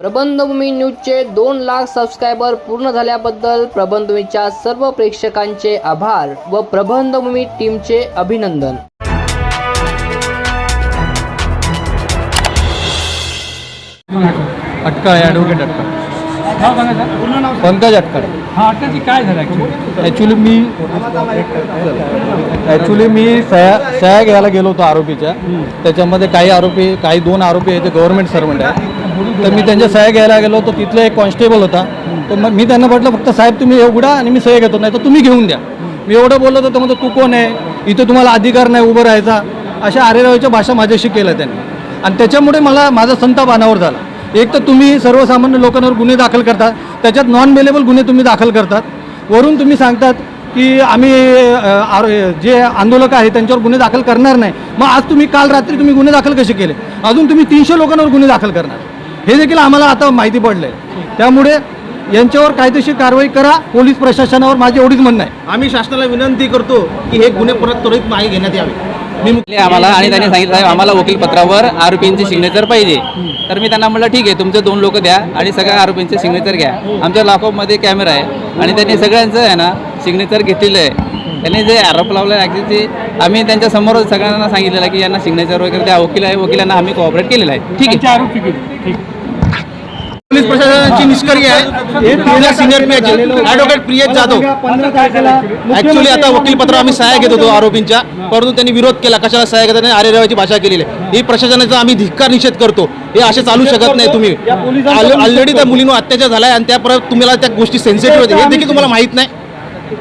प्रबंधभूमी न्यूजचे दोन लाख सबस्क्रायबर पूर्ण झाल्याबद्दल प्रबंधभूमीच्या सर्व प्रेक्षकांचे आभार व प्रबंधभूमी टीमचे अभिनंदन. अटकाळे ॲडव्होकेट अटकाळ नाव सांगायचं पूर्ण नाव पंकज अटकाळे हा अटकाची काय झालं ॲक्च्युली ॲक्च्युली मी ॲक्च्युली मी सह्या सह्या घ्यायला गेलो होतो आरोपीच्या. त्याच्यामध्ये काही आरोपी काही दोन आरोपी आहे ते गव्हर्नमेंट सर्वंट आहे तर मी त्यांच्या सह्या घ्यायला गेलो तर तिथला एक कॉन्स्टेबल होता. तर मग मी त्यांना म्हटलं फक्त साहेब तुम्ही एवढा उघडा आणि मी सह्या घेतो नाही तर तुम्ही घेऊन द्या. मी एवढं बोललो होतो तर म्हणतो तू कोण आहे? इथे तुम्हाला अधिकार नाही उभं राहायचा. अशा आरेरावाच्या भाषा माझ्याशी केल्या त्यांनी. आणि त्याच्यामुळे मला माझा संताप अनावर झाला. एक तर तुम्ही सर्वसामान्य लोकांवर गुन्हे दाखल करतात त्याच्यात नॉन बेलेबल गुन्हे तुम्ही दाखल करतात. वरून तुम्ही सांगतात की आम्ही जे आंदोलक आहे त्यांच्यावर गुन्हे दाखल करणार नाही. मग आज तुम्ही काल रात्री तुम्ही गुन्हे दाखल कसे केले? अजून तुम्ही तीनशे लोकांवर गुन्हे दाखल करणार. हे देखील आम्हाला आता माहिती पडलं आहे त्यामुळे यांच्यावर कायदेशीर कारवाई करा पोलीस प्रशासनावर माझी एवढीच म्हणणं आहे. आम्ही शासनाला विनंती करतो की हे गुन्हे परत त्वरित मागे घेण्यात यावे. मी म्हटले आम्हाला आणि त्यांनी सांगितलं साहेब आम्हाला वकीलपत्रावर आरोपींची सिग्नेचर पाहिजे. तर मी त्यांना म्हटलं ठीक आहे तुमचे दोन लोक द्या आणि सगळ्या आरोपींचे सिग्नेचर घ्या. आमच्या लॉकअपमध्ये कॅमेरा आहे आणि त्यांनी सगळ्यांचं आहे ना सिग्नेचर घेतलेलं आहे. त्यांनी जे आरोप लावला आहे ते आम्ही त्यांच्यासमोर सगळ्यांना सांगितलेलं आहे की यांना सिग्नेचर वगैरे द्या. वकील आहे वकिलांना आम्ही कोऑपरेट केलेलं आहे. ठीक आहे. आरोप ठीक आहे ठीक. पोलीस प्रशासनाची निष्क्रिय आहे. पुढल्या senior P advocate Priyesh Jadhav. Actually आता वकीलपत्र आम्ही सहाय्य घेत होतो आरोपींच्या. परंतु त्यांनी विरोध केला. कशाला सहाय्य घेतात? आरेरावाची भाषा केलेली आहे. ही प्रशासनाचा आम्ही धिक्कार निषेध करतो. हे असे चालू शकत नाही तुम्ही. ऑलरेडी त्या मुलींवर अत्याचार झालाय आणि त्या परत तुम्हाला त्या गोष्टी सेन्सिटिव्ह होते हे देखील तुम्हाला माहीत नाही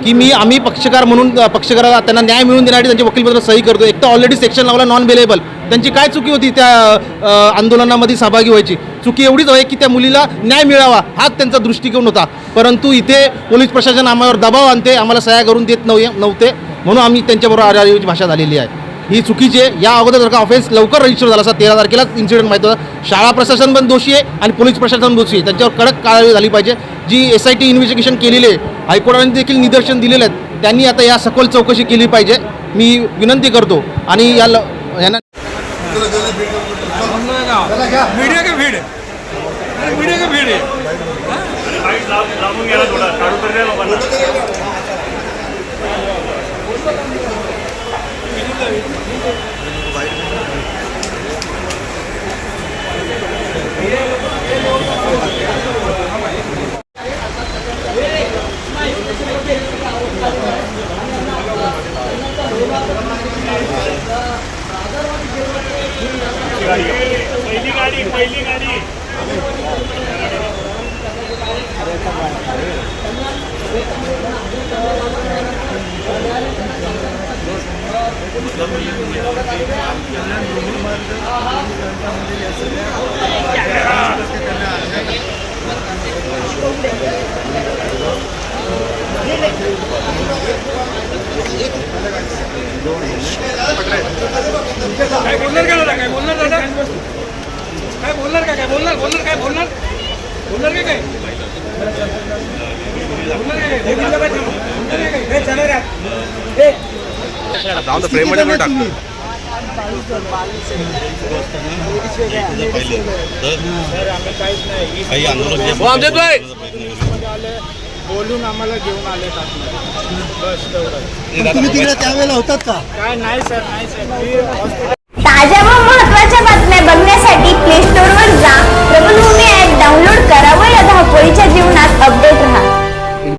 की मी आम्ही पक्षकार म्हणून पक्षकाराला त्यांना न्याय मिळवून देण्यासाठी त्यांचे वकीलपत्र सही करतो एक तर ऑलरेडी सेक्शन लावला नॉन बेलेबल त्यांची काय चुकी होती त्या आंदोलनामध्ये सहभागी व्हायची? चुकी एवढीच आहे की त्या मुलीला न्याय मिळावा हाच त्यांचा दृष्टिकोन होता. परंतु इथे पोलीस प्रशासन आम्हावर दबाव आणते आम्हाला सह्या करून देत नव्हे नव्हते म्हणून आम्ही त्यांच्याबरोबर आरेरावीची भाषा झालेली आहे. ही चुकीची आहे या अगोदर जर का ऑफेन्स लवकर रजिस्टर झाला असता तेरा तारखेलाच इन्सिडेंट माहिती होता. शाळा प्रशासन पण दोषी आहे आणि पोलीस प्रशासन दोषी आहे. त्यांच्यावर कडक कारवाई झाली पाहिजे. जी एस आय टी इन्व्हेस्टिगेशन केलेली आहे हायकोर्टाने देखील निदर्शन दिलेले आहेत. त्यांनी आता या सखोल चौकशी केली पाहिजे. मी विनंती करतो. आणि या ल- यांना मीडिया का भीड मीडिया का भीड आहे लांबून गेला थोडा काढू तर द्या लोकांना पहिली गाडी पहिली गाडी. काय बोलणार का दादा? काय बोलणार दादा? काय बोलणार का? काय बोलणार? बोलणार काय? बोलणार? बोलणार का काय? बोलणार का काय? बोलणार का? बोलून आम्हाला घेऊन आले बस तेवढं तुम्ही तिकडे त्यावेळेला होतात का? काय नाही सर नाही सर. मी हॉस्पिटल